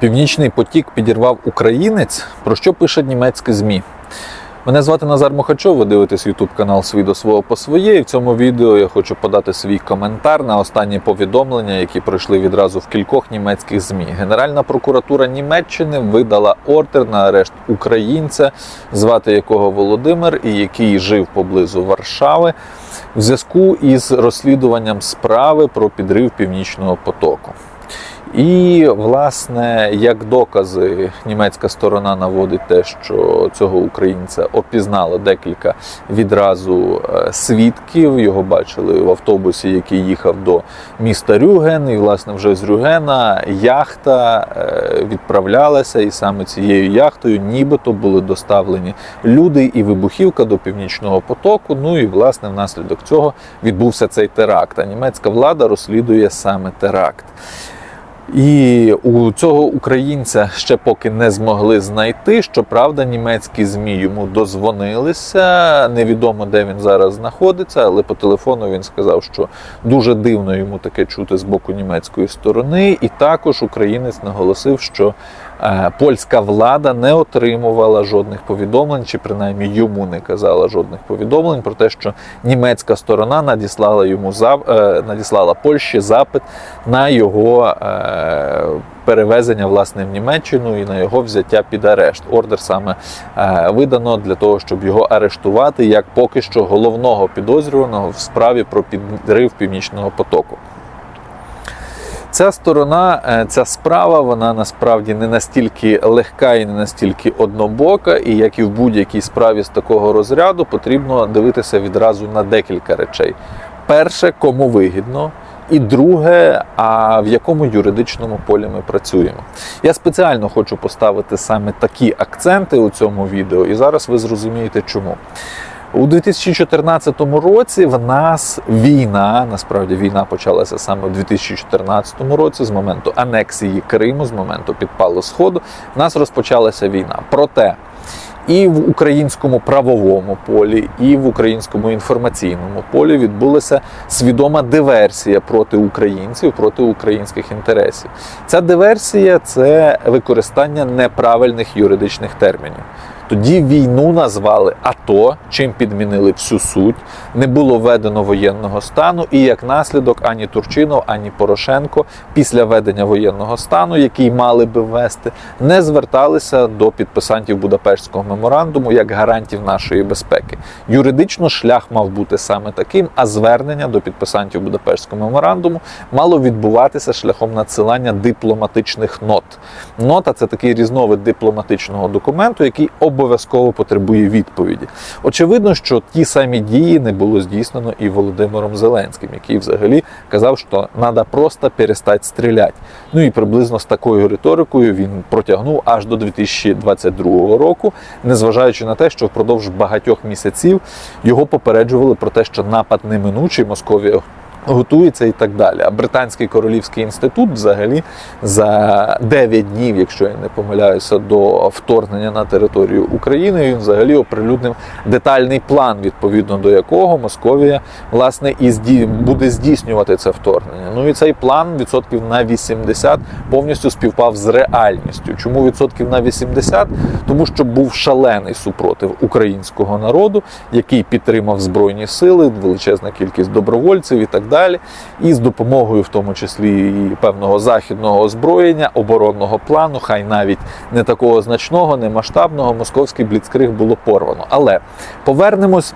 Північний потік підірвав українець, про що пише німецьке ЗМІ. Мене звати Назар Мохачов, ви дивитесь YouTube канал Свій до свого по своє. І в цьому відео я хочу подати свій коментар на останні повідомлення, які пройшли відразу в кількох німецьких ЗМІ. Генеральна прокуратура Німеччини видала ордер на арешт українця, звати якого Володимир, і який жив поблизу Варшави, в зв'язку із розслідуванням справи про підрив північного потоку. І, власне, як докази, німецька сторона наводить те, що цього українця опізнало декілька відразу е, свідків. Його бачили в автобусі, який їхав до міста Рюген. І, власне, вже з Рюгена яхта е, відправлялася, і саме цією яхтою нібито були доставлені люди і вибухівка до північного потоку. Ну і власне внаслідок цього відбувся цей теракт. А німецька влада розслідує саме теракт. І у цього українця ще поки не змогли знайти. Щоправда, німецькі змі йому дозвонилися. Невідомо де він зараз знаходиться, але по телефону він сказав, що дуже дивно йому таке чути з боку німецької сторони. І також українець наголосив, що е, польська влада не отримувала жодних повідомлень, чи принаймні йому не казала жодних повідомлень про те, що німецька сторона надіслала йому е, надіслала Польщі запит на його. Е, Перевезення власне в Німеччину і на його взяття під арешт. Ордер саме е, видано для того, щоб його арештувати як поки що головного підозрюваного в справі про підрив північного потоку. Ця сторона, е, ця справа, вона насправді не настільки легка і не настільки однобока, і як і в будь-якій справі з такого розряду, потрібно дивитися відразу на декілька речей. Перше, кому вигідно. І друге, а в якому юридичному полі ми працюємо. Я спеціально хочу поставити саме такі акценти у цьому відео, і зараз ви зрозумієте, чому. У 2014 році в нас війна, насправді війна почалася саме у 2014 році, з моменту анексії Криму, з моменту підпалу Сходу, в нас розпочалася війна. Проте і в українському правовому полі, і в українському інформаційному полі відбулася свідома диверсія проти українців, проти українських інтересів. Ця диверсія це використання неправильних юридичних термінів. Тоді війну назвали АТО, чим підмінили всю суть. Не було введено воєнного стану, і як наслідок ані Турчинов, ані Порошенко після введення воєнного стану, який мали би ввести, не зверталися до підписантів Будапештського меморандуму як гарантів нашої безпеки. Юридично шлях мав бути саме таким, а звернення до підписантів Будапештського меморандуму мало відбуватися шляхом надсилання дипломатичних нот. Нота це такий різновид дипломатичного документу, який обов'язково потребує відповіді. Очевидно, що ті самі дії не було здійснено і Володимиром Зеленським, який взагалі казав, що треба просто перестати стріляти. Ну і приблизно з такою риторикою він протягнув аж до 2022 року, незважаючи на те, що впродовж багатьох місяців його попереджували про те, що напад неминучий Московія готується і так далі. А Британський королівський інститут взагалі за 9 днів, якщо я не помиляюся, до вторгнення на територію України, він взагалі оприлюднив детальний план, відповідно до якого Московія власне і зді... буде здійснювати це вторгнення. Ну і цей план відсотків на 80 повністю співпав з реальністю. Чому відсотків на 80? Тому що був шалений супротив українського народу, який підтримав збройні сили, величезна кількість добровольців і так далі. І з допомогою, в тому числі і певного західного озброєння, оборонного плану, хай навіть не такого значного, не масштабного, московський бліцкриг було порвано. Але повернемось.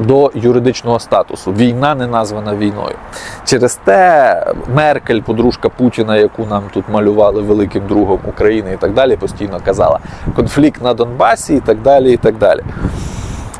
До юридичного статусу війна не названа війною. Через те Меркель, подружка Путіна, яку нам тут малювали великим другом України і так далі, постійно казала конфлікт на Донбасі і так далі. і так далі.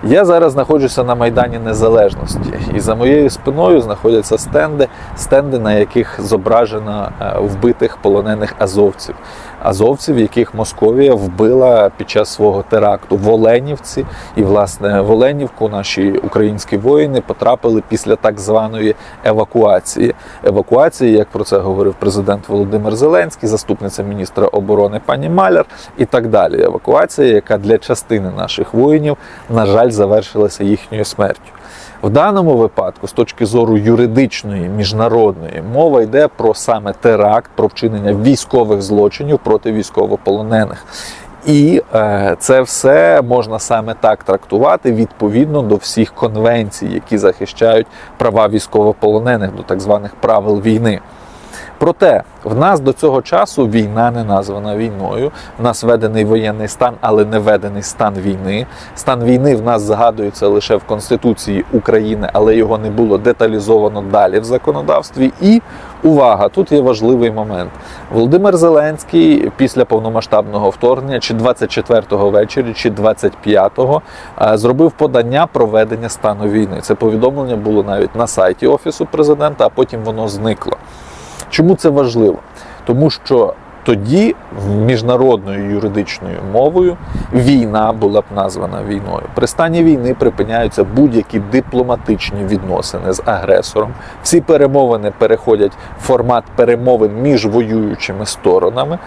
Я зараз знаходжуся на Майдані Незалежності, і за моєю спиною знаходяться стенди, стенди, на яких зображено е, вбитих полонених азовців. Азовців, яких Московія вбила під час свого теракту в Оленівці. І, власне, в Оленівку наші українські воїни потрапили після так званої евакуації. Евакуації, як про це говорив президент Володимир Зеленський, заступниця міністра оборони пані Маляр і так далі. Евакуація, яка для частини наших воїнів, на жаль, завершилася їхньою смертю. В даному випадку, з точки зору юридичної, міжнародної, мова йде про саме теракт, про вчинення військових злочинів проти військовополонених. І е, це все можна саме так трактувати відповідно до всіх конвенцій, які захищають права військовополонених, до так званих правил війни. Проте в нас до цього часу війна не названа війною. В нас введений воєнний стан, але не введений стан війни. Стан війни в нас згадується лише в Конституції України, але його не було деталізовано далі в законодавстві. І увага, тут є важливий момент. Володимир Зеленський після повномасштабного вторгнення, чи 24-го вечора, чи 25-го, е, зробив подання про введення стану війни. Це повідомлення було навіть на сайті Офісу президента, а потім воно зникло. Чому це важливо? Тому що тоді міжнародною юридичною мовою війна була б названа війною. При стані війни припиняються будь-які дипломатичні відносини з агресором. Всі перемовини переходять в формат перемовин між воюючими сторонами.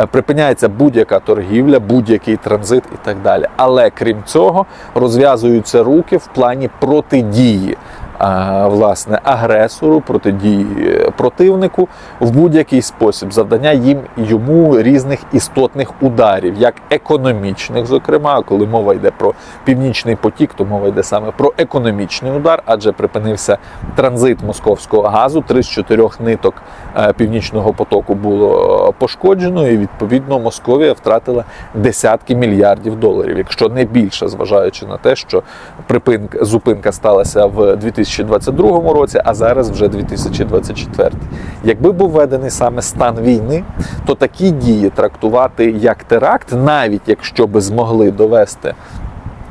Е, Припиняється будь-яка торгівля, будь-який транзит і так далі. Але крім цього, розв'язуються руки в плані протидії власне агресору, протидії противнику в будь-який спосіб, завдання їм йому різних істотних ударів, як економічних, зокрема, коли мова йде про північний потік, то мова йде саме про економічний удар, адже припинився транзит московського газу. Три з чотирьох ниток е, північного потоку було е, пошкоджено, і відповідно Московія втратила десятки мільярдів доларів, якщо не більше, зважаючи на те, що припинка зупинка сталася в 2022 році, а зараз вже 2024. Якби був введений саме стан війни, то такі дії трактувати як теракт, навіть якщо би змогли довести.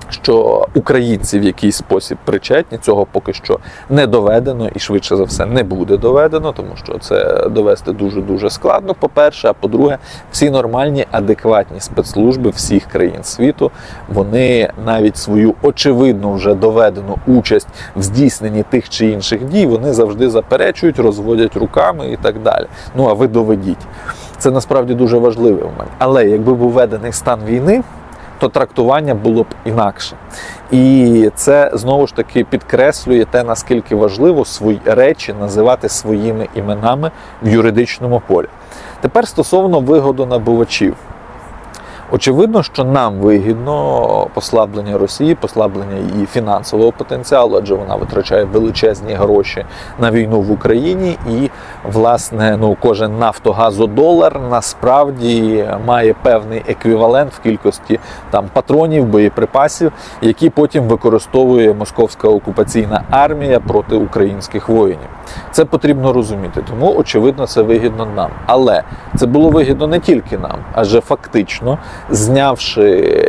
Що українці в якийсь спосіб причетні, цього поки що не доведено і швидше за все не буде доведено, тому що це довести дуже дуже складно. По-перше, а по-друге, всі нормальні, адекватні спецслужби всіх країн світу вони навіть свою очевидно вже доведену участь в здійсненні тих чи інших дій, вони завжди заперечують, розводять руками і так далі. Ну а ви доведіть. Це насправді дуже важливий момент. Але якби був введений стан війни то трактування було б інакше. І це знову ж таки підкреслює те, наскільки важливо свої речі називати своїми іменами в юридичному полі. Тепер стосовно вигодонабувачів. Очевидно, що нам вигідно послаблення Росії, послаблення її фінансового потенціалу, адже вона витрачає величезні гроші на війну в Україні, і власне ну кожен нафтогазодолар насправді має певний еквівалент в кількості там патронів, боєприпасів, які потім використовує московська окупаційна армія проти українських воїнів. Це потрібно розуміти, тому очевидно це вигідно нам. Але це було вигідно не тільки нам, адже фактично знявши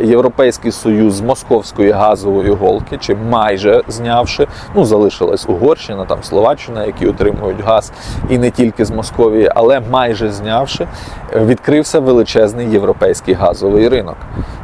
Європейський Союз з московської газової голки, чи майже знявши, ну залишилась Угорщина, там Словаччина, які отримують газ, і не тільки з Московії, але майже знявши, відкрився величезний європейський газовий ринок,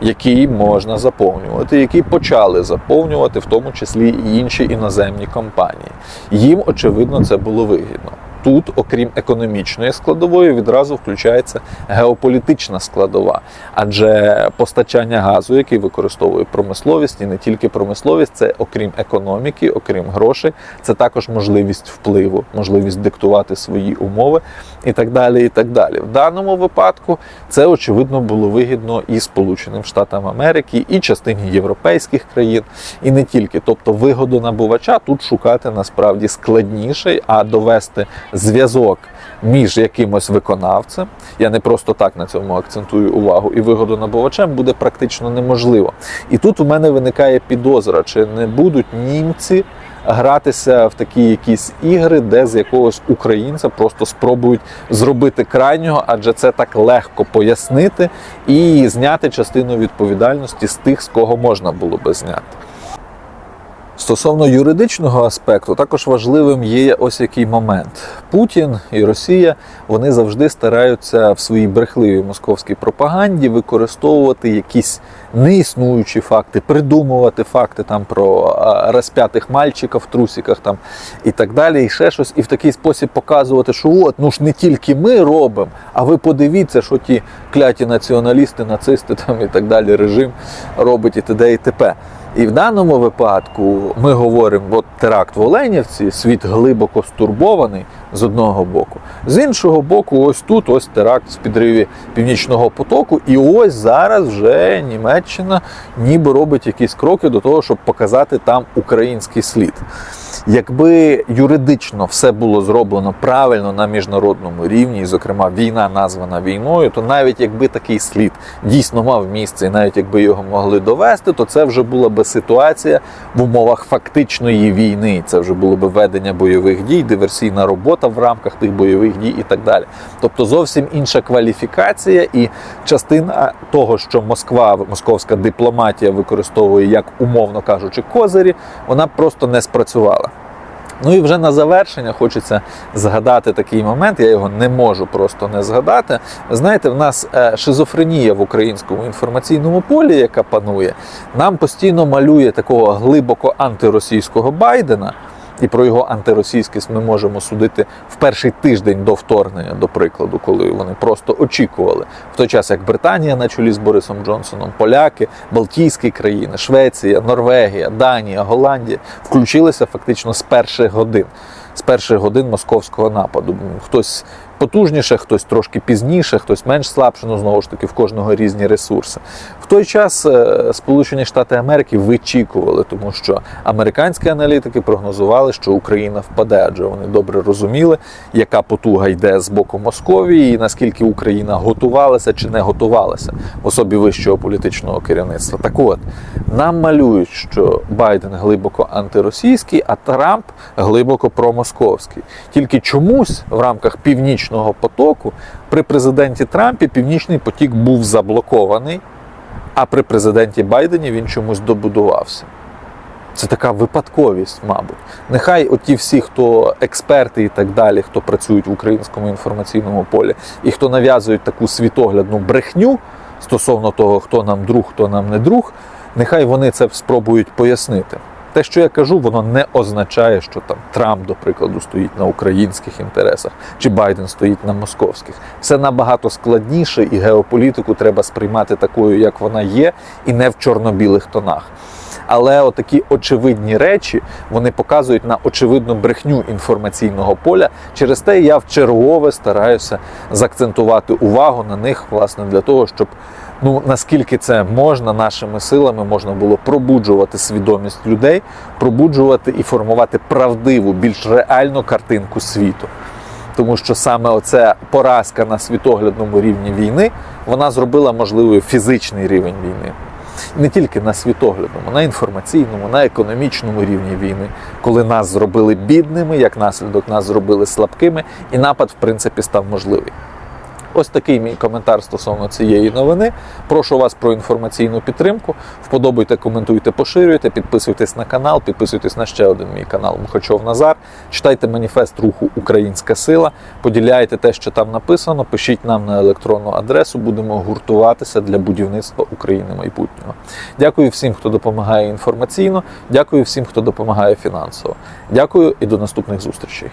який можна заповнювати, який почали заповнювати, в тому числі і інші іноземні компанії. Їм очевидно це було вигідно. Тут, окрім економічної складової, відразу включається геополітична складова, адже постачання газу, який використовує промисловість, і не тільки промисловість, це окрім економіки, окрім грошей, це також можливість впливу, можливість диктувати свої умови і так далі. І так далі. В даному випадку це очевидно було вигідно і Сполученим Штатам Америки, і частині європейських країн, і не тільки. Тобто вигоду набувача тут шукати насправді складніше, а довести зв'язок між якимось виконавцем, я не просто так на цьому акцентую увагу, і вигодонабувачем буде практично неможливо. І тут у мене виникає підозра, чи не будуть німці гратися в такі якісь ігри, де з якогось українця просто спробують зробити крайнього, адже це так легко пояснити і зняти частину відповідальності з тих, з кого можна було би зняти. Стосовно юридичного аспекту, також важливим є ось який момент. Путін і Росія вони завжди стараються в своїй брехливій московській пропаганді використовувати якісь неіснуючі факти, придумувати факти там про розп'ятих мальчиків в трусиках там і так далі, і ще щось, і в такий спосіб показувати, що от ну ж не тільки ми робимо, а ви подивіться, що ті кляті націоналісти, нацисти там і так далі, режим робить і т.д. і т.п. І в даному випадку ми говоримо, от теракт в Оленівці, світ глибоко стурбований з одного боку. З іншого боку, ось тут ось теракт в підриві північного потоку. І ось зараз вже Німеччина ніби робить якісь кроки до того, щоб показати там український слід. Якби юридично все було зроблено правильно на міжнародному рівні, і, зокрема, війна названа війною, то навіть якби такий слід дійсно мав місце, і навіть якби його могли довести, то це вже була би ситуація в умовах фактичної війни. Це вже було би ведення бойових дій, диверсійна робота в рамках тих бойових дій і так далі. Тобто зовсім інша кваліфікація і частина того, що Москва, московська дипломатія використовує як умовно кажучи, козирі, вона просто не спрацювала. Ну і вже на завершення хочеться згадати такий момент. Я його не можу просто не згадати. Знаєте, в нас е, шизофренія в українському інформаційному полі, яка панує, нам постійно малює такого глибоко антиросійського Байдена. І про його антиросійськість ми можемо судити в перший тиждень до вторгнення, до прикладу, коли вони просто очікували. В той час, як Британія на чолі з Борисом Джонсоном, поляки, Балтійські країни, Швеція, Норвегія, Данія, Голландія включилися фактично з перших годин, з перших годин московського нападу. Хтось потужніше, хтось трошки пізніше, хтось менш слабше, ну знову ж таки в кожного різні ресурси. В той час е, Сполучені Штати Америки вичікували, тому що американські аналітики прогнозували, що Україна впаде, адже вони добре розуміли, яка потуга йде з боку Московії, і наскільки Україна готувалася чи не готувалася в особі вищого політичного керівництва. Так от нам малюють, що Байден глибоко антиросійський, а Трамп глибоко промосковський. Тільки чомусь в рамках північного потоку при президенті Трампі північний потік був заблокований, а при президенті Байдені він чомусь добудувався. Це така випадковість, мабуть. Нехай оті всі, хто експерти і так далі, хто працюють в українському інформаційному полі, і хто нав'язують таку світоглядну брехню стосовно того, хто нам друг, хто нам не друг, нехай вони це спробують пояснити. Те, що я кажу, воно не означає, що там Трамп, до прикладу, стоїть на українських інтересах, чи Байден стоїть на московських. Все набагато складніше, і геополітику треба сприймати такою, як вона є, і не в чорно-білих тонах. Але отакі очевидні речі вони показують на очевидну брехню інформаційного поля. Через те я в чергове стараюся заакцентувати увагу на них, власне, для того, щоб ну наскільки це можна, нашими силами можна було пробуджувати свідомість людей, пробуджувати і формувати правдиву, більш реальну картинку світу. Тому що саме оця поразка на світоглядному рівні війни вона зробила можливою фізичний рівень війни не тільки на світоглядному, на інформаційному, на економічному рівні війни, коли нас зробили бідними, як наслідок нас зробили слабкими, і напад, в принципі, став можливий. Ось такий мій коментар стосовно цієї новини. Прошу вас про інформаційну підтримку. Вподобайте, коментуйте, поширюйте, підписуйтесь на канал, підписуйтесь на ще один мій канал Мухачов Назар. Читайте маніфест руху Українська сила, поділяйте те, що там написано. Пишіть нам на електронну адресу. Будемо гуртуватися для будівництва України майбутнього. Дякую всім, хто допомагає інформаційно. Дякую всім, хто допомагає фінансово. Дякую і до наступних зустрічей.